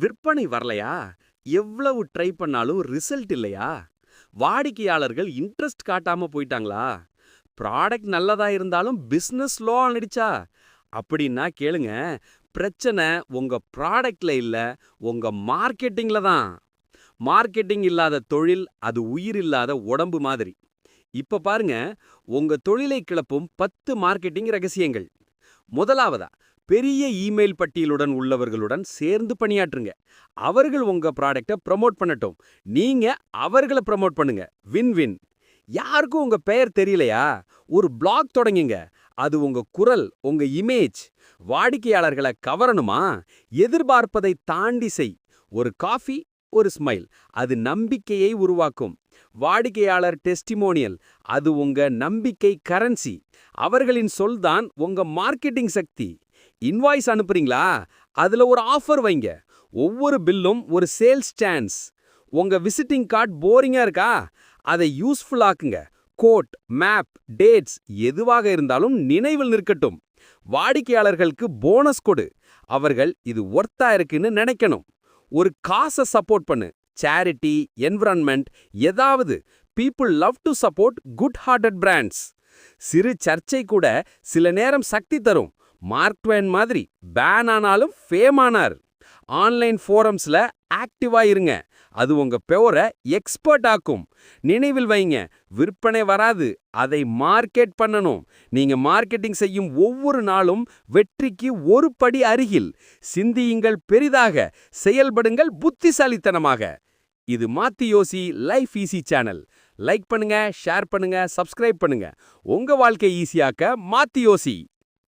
விற்பனை வரலையா? எவ்வளவு ட்ரை பண்ணாலும் ரிசல்ட் இல்லையா? வாடிக்கையாளர்கள் இன்ட்ரெஸ்ட் காட்டாம போயிட்டாங்களா? ப்ராடக்ட் நல்லதா இருந்தாலும் பிசினஸ் லோ ஆனிடுச்சா? அப்படின்னா கேளுங்க பிரச்சனை உங்க ப்ராடக்ட்ல இல்ல உங்க மார்க்கெட்டிங்ல தான். மார்க்கெட்டிங் இல்லாத தொழில் அது உயிர் இல்லாத உடம்பு மாதிரி. இப்ப பாருங்க உங்க தொழிலை கிளப்பும் பத்து மார்க்கெட்டிங் ரகசியங்கள். முதலாவதா பெரிய இமெயில் பட்டியலுடன் உள்ளவர்களுடன் சேர்ந்து பணியாற்றுங்க. அவர்கள் உங்க ப்ராடக்டை ப்ரமோட் பண்ணட்டும். நீங்க அவர்களை ப்ரமோட் பண்ணுங்க. வின் வின் யாருக்கும் உங்க பெயர் தெரியலையா? ஒரு பிளாக் தொடங்குங்க. அது உங்க குரல் உங்க இமேஜ் வாடிக்கையாளர்களை கவரணுமா? எதிர்பார்ப்பதை தாண்டி செய். ஒரு காஃபி ஒரு ஸ்மைல் அது நம்பிக்கையை உருவாக்கும். வாடிக்கையாளர் டெஸ்டிமோனியல் அது உங்க நம்பிக்கை கரன்சி அவர்களின் சொல்தான் உங்க மார்க்கெட்டிங் சக்தி. இன்வாய்ஸ் அனுப்புறீங்களா? அதுல ஒரு ஆஃபர் வைங்க. ஒவ்வொரு பில்லும் ஒரு சேல்ஸ் சான்ஸ் உங்க விசிட்டிங் கார்டு போரிங்கா இருக்கா? அதை யூஸ்ஃபுல்லாக்குங்க கோட் மேப் டேட்ஸ் எதுவாக இருந்தாலும் நினைவில் நிற்கட்டும். வாடிக்கையாளர்களுக்கு போனஸ் கொடு. அவர்கள் இது ஒர்த்தா இருக்குன்னு நினைக்கணும். ஒரு காசை சப்போர்ட் பண்ணு. சேரிட்டி என்விரான்மெண்ட் ஏதாவது. People love to support good hearted brands சிறு சர்ச்சை கூட சில நேரம் சக்தி தரும். மார்க் ட்வேன் மாதிரி பேன் ஆனாலும் ஃபேம் ஆனார். ஆன்லைன் ஃபோரம்ஸ்ல ஆக்டிவா இருங்க. அது உங்க பெவரை எக்ஸ்பர்ட் ஆக்கும். நினைவில் வைங்க. விற்பனை வராது. அதை மார்க்கெட் பண்ணணும். நீங்க மார்க்கெட்டிங் செய்யும் ஒவ்வொரு நாளும் வெற்றிக்கு ஒரு படி அருகில். சிந்தியுங்கள் பெரிதாக. செயல்படுங்கள் புத்திசாலித்தனமாக. இது மாத்தி யோசி லைஃப் ஈஸி சேனல் லைக் பண்ணுங்க ஷேர் பண்ணுங்க சப்ஸ்கிரைப் பண்ணுங்க. உங்க வாழ்க்கை ஈஸியாக்க மாத்தி யோசி.